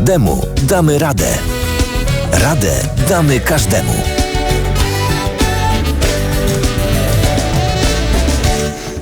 Każdemu damy radę. Radę damy każdemu.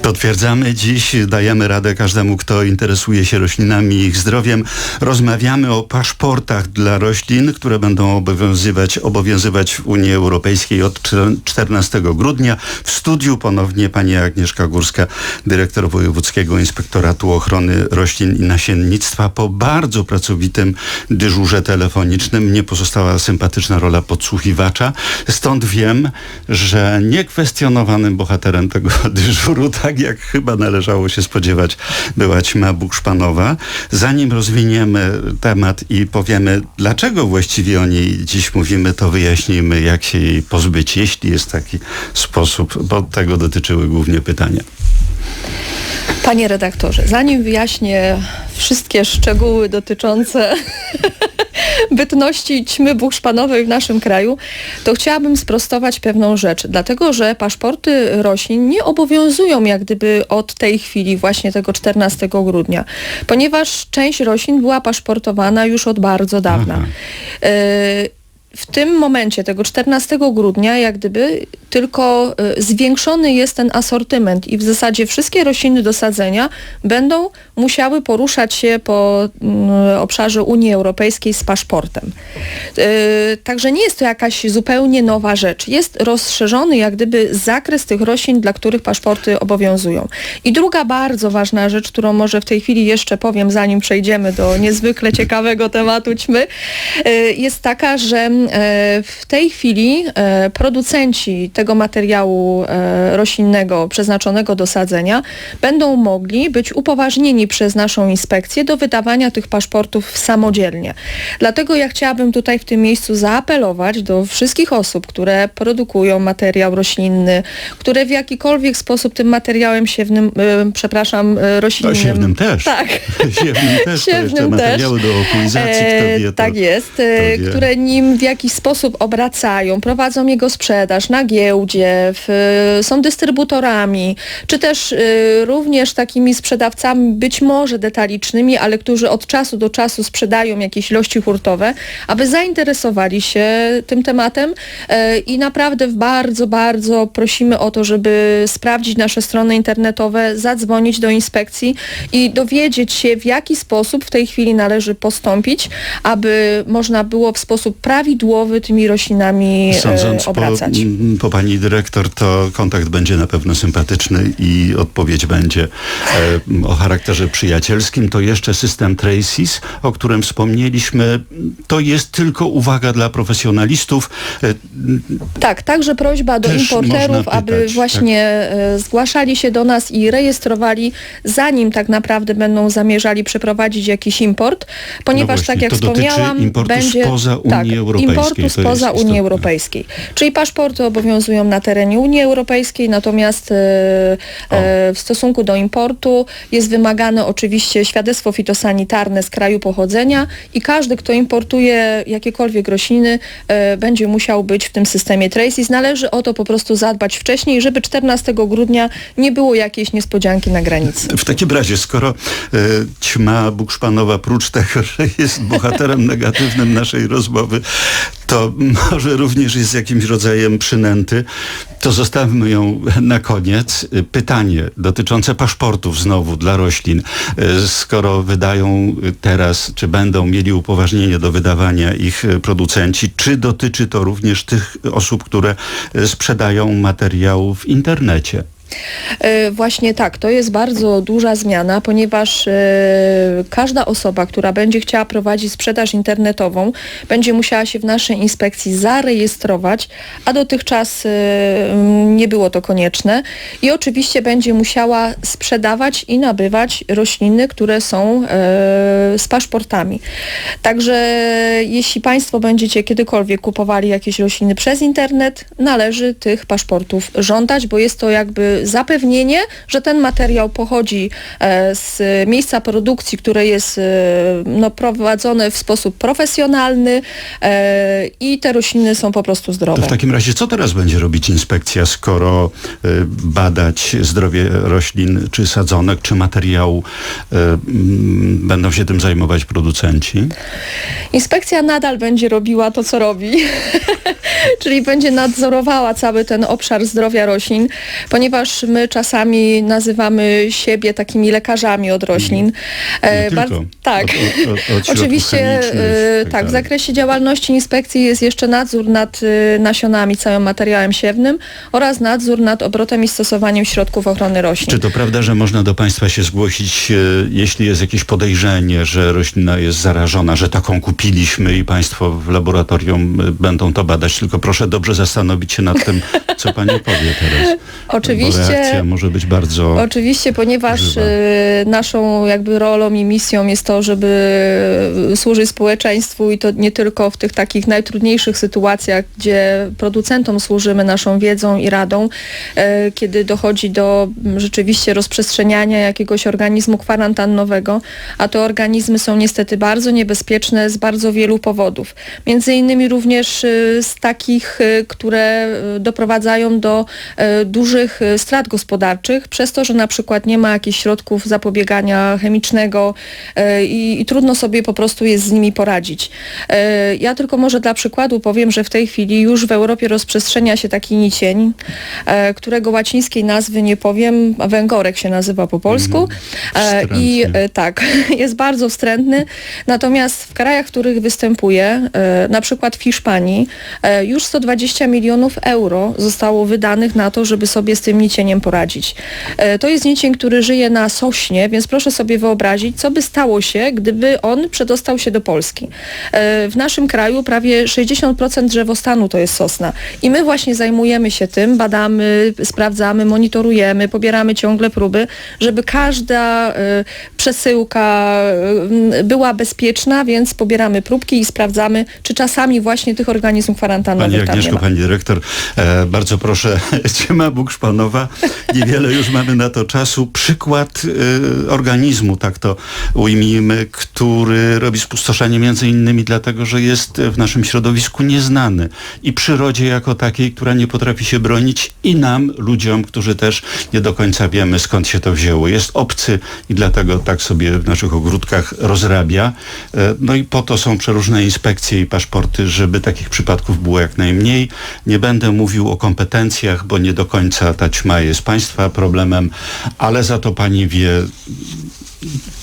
Potwierdzamy dziś, dajemy radę każdemu, kto interesuje się roślinami i ich zdrowiem. Rozmawiamy o paszportach dla roślin, które będą obowiązywać, obowiązywać w Unii Europejskiej od 14 grudnia. W studiu ponownie pani Agnieszka Górska, dyrektor Wojewódzkiego Inspektoratu Ochrony Roślin i Nasiennictwa. Po bardzo pracowitym dyżurze telefonicznym nie pozostała sympatyczna rola podsłuchiwacza. Stąd wiem, że niekwestionowanym bohaterem tego dyżuru, tak jak chyba należało się spodziewać, była ćma bukszpanowa. Zanim rozwiniemy temat i powiemy, dlaczego właściwie o niej dziś mówimy, to wyjaśnijmy, jak się jej pozbyć, jeśli jest taki sposób, bo tego dotyczyły głównie pytania. Panie redaktorze, zanim wyjaśnię wszystkie szczegóły dotyczące bytności ćmy buchszpanowej w naszym kraju, to chciałabym sprostować pewną rzecz, dlatego że paszporty roślin nie obowiązują jak gdyby od tej chwili, właśnie tego 14 grudnia, ponieważ część roślin była paszportowana już od bardzo dawna. Y w tym momencie, tego 14 grudnia, jak gdyby tylko y, zwiększony jest ten asortyment i w zasadzie wszystkie rośliny do sadzenia będą musiały poruszać się po y, obszarze Unii Europejskiej z paszportem. Y, także nie jest to jakaś zupełnie nowa rzecz. Jest rozszerzony jak gdyby zakres tych roślin, dla których paszporty obowiązują. I druga bardzo ważna rzecz, którą może w tej chwili jeszcze powiem, zanim przejdziemy do niezwykle ciekawego tematu ćmy, jest taka, że E, w tej chwili e, producenci tego materiału e, roślinnego przeznaczonego do sadzenia będą mogli być upoważnieni przez naszą inspekcję do wydawania tych paszportów samodzielnie. Dlatego ja chciałabym tutaj w tym miejscu zaapelować do wszystkich osób, które produkują materiał roślinny, które w jakikolwiek sposób tym materiałem siewnym, przepraszam, roślinnym. No, siewnym też. Tak. siewnym też. Siewnym też. materiały do okulizacji, kto wie, to, Tak jest, które nim w jakiś sposób obracają, prowadzą jego sprzedaż na giełdzie, w, są dystrybutorami, czy też y, również takimi sprzedawcami być może detalicznymi, ale którzy od czasu do czasu sprzedają jakieś ilości hurtowe, aby zainteresowali się tym tematem. Y, i naprawdę bardzo, bardzo prosimy o to, żeby sprawdzić nasze strony internetowe, zadzwonić do inspekcji i dowiedzieć się, w jaki sposób w tej chwili należy postąpić, aby można było w sposób prawidłowy tymi roślinami e, Sądząc obracać. Po, po pani dyrektor, to kontakt będzie na pewno sympatyczny i odpowiedź będzie e, o charakterze przyjacielskim. To jeszcze system Traces, o którym wspomnieliśmy. To jest tylko uwaga dla profesjonalistów. E, tak, także prośba do importerów, aby tak. właśnie tak. zgłaszali się do nas i rejestrowali, zanim tak naprawdę będą zamierzali przeprowadzić jakiś import, ponieważ no właśnie, tak jak wspomniałam, będzie spoza Unii tak, Europejskiej. Importu spoza Unii Europejskiej. Czyli paszporty obowiązują na terenie Unii Europejskiej, natomiast e, e, w stosunku do importu jest wymagane oczywiście świadectwo fitosanitarne z kraju pochodzenia i każdy, kto importuje jakiekolwiek rośliny, e, będzie musiał być w tym systemie Traces. Należy o to po prostu zadbać wcześniej, żeby 14 grudnia nie było jakiejś niespodzianki na granicy. W takim razie, skoro e, ćma bukszpanowa, prócz tego, że jest bohaterem negatywnym naszej rozmowy, to może również jest jakimś rodzajem przynęty, to zostawmy ją na koniec. Pytanie dotyczące paszportów znowu dla roślin. Skoro wydają teraz, czy będą mieli upoważnienie do wydawania ich producenci, czy dotyczy to również tych osób, które sprzedają materiał w internecie? E, właśnie tak, to jest bardzo duża zmiana, ponieważ e, każda osoba, która będzie chciała prowadzić sprzedaż internetową, będzie musiała się w naszej inspekcji zarejestrować, a dotychczas e, nie było to konieczne i oczywiście będzie musiała sprzedawać i nabywać rośliny, które są z paszportami. Także jeśli Państwo będziecie kiedykolwiek kupowali jakieś rośliny przez internet, należy tych paszportów żądać, bo jest to jakby zapewnienie, że ten materiał pochodzi e, z miejsca produkcji, które jest e, no, prowadzone w sposób profesjonalny e, i te rośliny są po prostu zdrowe. To w takim razie co teraz będzie robić inspekcja, skoro badać zdrowie roślin, czy sadzonek, czy materiału będą się tym zajmować producenci? Inspekcja nadal będzie robiła to, co robi, czyli będzie nadzorowała cały ten obszar zdrowia roślin, ponieważ my czasami nazywamy siebie takimi lekarzami od roślin. Nie E, bar- tylko. tak. Od, od, od, Oczywiście e, i tak, w zakresie działalności inspekcji jest jeszcze nadzór nad e, nasionami, całym materiałem siewnym oraz nadzór nad obrotem i stosowaniem środków ochrony roślin. Czy to prawda, że można do Państwa się zgłosić, jeśli jest jakieś podejrzenie, że roślina jest zarażona, że taką kupiliśmy i Państwo w laboratorium będą to badać? Tylko proszę dobrze zastanowić się nad tym, co Pani powie teraz. Oczywiście- reakcja może być bardzo... Oczywiście, ponieważ żywa. e, naszą jakby rolą i misją jest to, żeby e, służyć społeczeństwu i to nie tylko w tych takich najtrudniejszych sytuacjach, gdzie producentom służymy naszą wiedzą i radą, e, kiedy dochodzi do m, rzeczywiście rozprzestrzeniania jakiegoś organizmu kwarantannowego, a te organizmy są niestety bardzo niebezpieczne z bardzo wielu powodów. Między innymi również z takich, które doprowadzają do dużych strat gospodarczych przez to, że na przykład nie ma jakichś środków zapobiegania chemicznego e, i, i trudno sobie po prostu jest z nimi poradzić. E, Ja tylko może dla przykładu powiem, że w tej chwili już w Europie rozprzestrzenia się taki nicień, e, którego łacińskiej nazwy nie powiem, węgorek się nazywa po polsku. E, I tak, jest bardzo wstrętny. Natomiast w krajach, w których występuje, na przykład w Hiszpanii, już 120 milionów euro zostało wydanych na to, żeby sobie z tym nicieniem poradzić. E, To jest nicień, który żyje na sośnie, więc proszę sobie wyobrazić, co by stało się, gdyby on przedostał się do Polski. E, W naszym kraju prawie 60% drzewostanu to jest sosna. I my właśnie zajmujemy się tym, badamy, sprawdzamy, monitorujemy, pobieramy ciągle próby, żeby każda e, przesyłka była bezpieczna, więc pobieramy próbki i sprawdzamy, czy czasami właśnie tych organizmów Pani kwarantannowych tam nie Agnieszko, ma. Pani Dyrektor, e, bardzo proszę, Ciema Niewiele już mamy na to czasu. Przykład e, organizmu, tak to ujmijmy, który robi spustoszenie między innymi dlatego, że jest w naszym środowisku nieznany i przyrodzie jako takiej, która nie potrafi się bronić i nam, ludziom, którzy też nie do końca wiemy skąd się to wzięło. Jest obcy i dlatego tak sobie w naszych ogródkach rozrabia. E, No i po to są przeróżne inspekcje i paszporty, żeby takich przypadków było jak najmniej. Nie będę mówił o kompetencjach, bo nie do końca ta ćma jest Państwa problemem, ale za to Pani wie,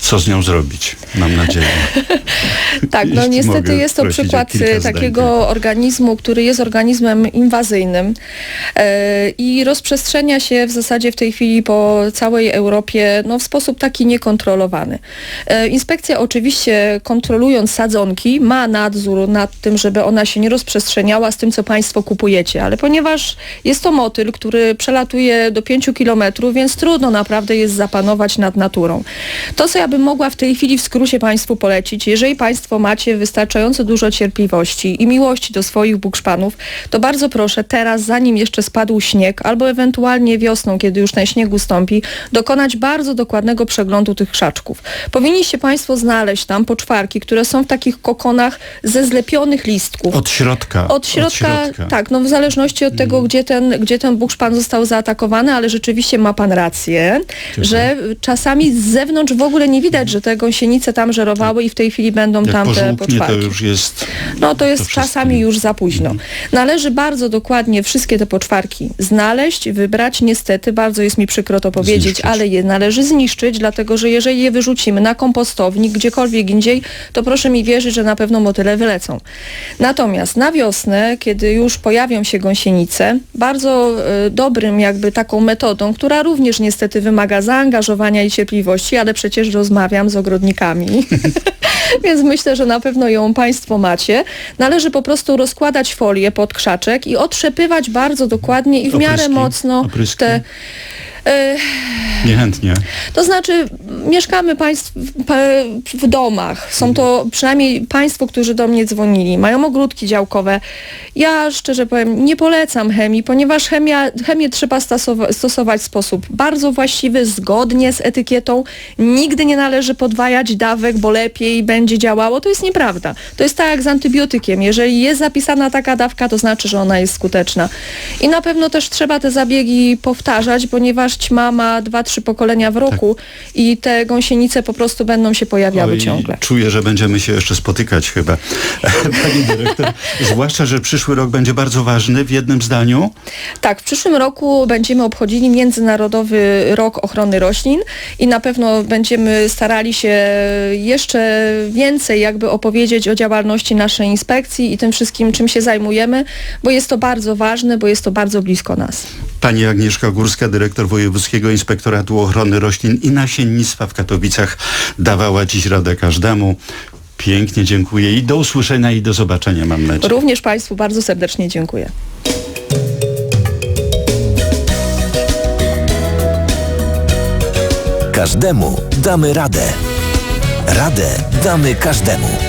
co z nią zrobić, mam nadzieję. Tak, no niestety jest to przykład e, zdań takiego tylko. organizmu, który jest organizmem inwazyjnym e, i rozprzestrzenia się w zasadzie w tej chwili po całej Europie no, w sposób taki niekontrolowany. E, inspekcja oczywiście kontrolując sadzonki ma nadzór nad tym, żeby ona się nie rozprzestrzeniała z tym, co Państwo kupujecie, ale ponieważ jest to motyl, który przelatuje do 5 kilometrów, więc trudno naprawdę jest zapanować nad naturą. To, co ja bym mogła w tej chwili w skrócie Państwu polecić, jeżeli Państwo macie wystarczająco dużo cierpliwości i miłości do swoich bukszpanów, to bardzo proszę teraz, zanim jeszcze spadł śnieg, albo ewentualnie wiosną, kiedy już ten śnieg ustąpi, dokonać bardzo dokładnego przeglądu tych krzaczków. Powinniście Państwo znaleźć tam poczwarki, które są w takich kokonach ze zlepionych listków. Od środka. Od środka, tak, no w zależności od tego, gdzie ten, gdzie ten bukszpan został zaatakowany, ale rzeczywiście ma pan rację, że czasami z zewnątrz w ogóle nie widać, że te gąsienice tam żerowały i w tej chwili będą Jak tam te pożółknie, to poczwarki. już jest... No to jest wszystko. czasami już za późno. Należy bardzo dokładnie wszystkie te poczwarki znaleźć, wybrać. Niestety, bardzo jest mi przykro to powiedzieć, Zniszczyć. ale je należy zniszczyć, dlatego że jeżeli je wyrzucimy na kompostownik, gdziekolwiek indziej, to proszę mi wierzyć, że na pewno motyle wylecą. Natomiast na wiosnę, kiedy już pojawią się gąsienice, bardzo e, dobrym jakby taką metodą, która również niestety wymaga zaangażowania i cierpliwości, ale przecież rozmawiam z ogrodnikami. Więc myślę, że na pewno ją Państwo macie. Należy po prostu rozkładać folię pod krzaczek i otrzepywać bardzo dokładnie i w miarę Opryski? mocno Opryski? te Niechętnie. To znaczy, mieszkamy państw, pa- w domach. Są to przynajmniej państwo, którzy do mnie dzwonili. Mają ogródki działkowe. Ja szczerze powiem, nie polecam chemii, ponieważ chemia, chemię trzeba stosowa- stosować w sposób bardzo właściwy, zgodnie z etykietą. Nigdy nie należy podwajać dawek, bo lepiej będzie działało. To jest nieprawda. To jest tak jak z antybiotykiem. Jeżeli jest zapisana taka dawka, to znaczy, że ona jest skuteczna. I na pewno też trzeba te zabiegi powtarzać, ponieważ ćma ma dwa, trzy pokolenia w roku i te gąsienice po prostu będą się pojawiały Oj, ciągle. Czuję, że będziemy się jeszcze spotykać chyba. Pani dyrektor, zwłaszcza, że przyszły rok będzie bardzo ważny w jednym zdaniu. Tak, w przyszłym roku będziemy obchodzili Międzynarodowy Rok Ochrony Roślin i na pewno będziemy starali się jeszcze więcej jakby opowiedzieć o działalności naszej inspekcji i tym wszystkim, czym się zajmujemy, bo jest to bardzo ważne, bo jest to bardzo blisko nas. Pani Agnieszka Górska, dyrektor Wojewódzkiego Inspektoratu Ochrony Roślin i Nasiennictwa w Katowicach dawała dziś radę każdemu. Pięknie dziękuję i do usłyszenia i do zobaczenia mam nadzieję. Również Państwu bardzo serdecznie dziękuję. Każdemu damy radę. Radę damy każdemu.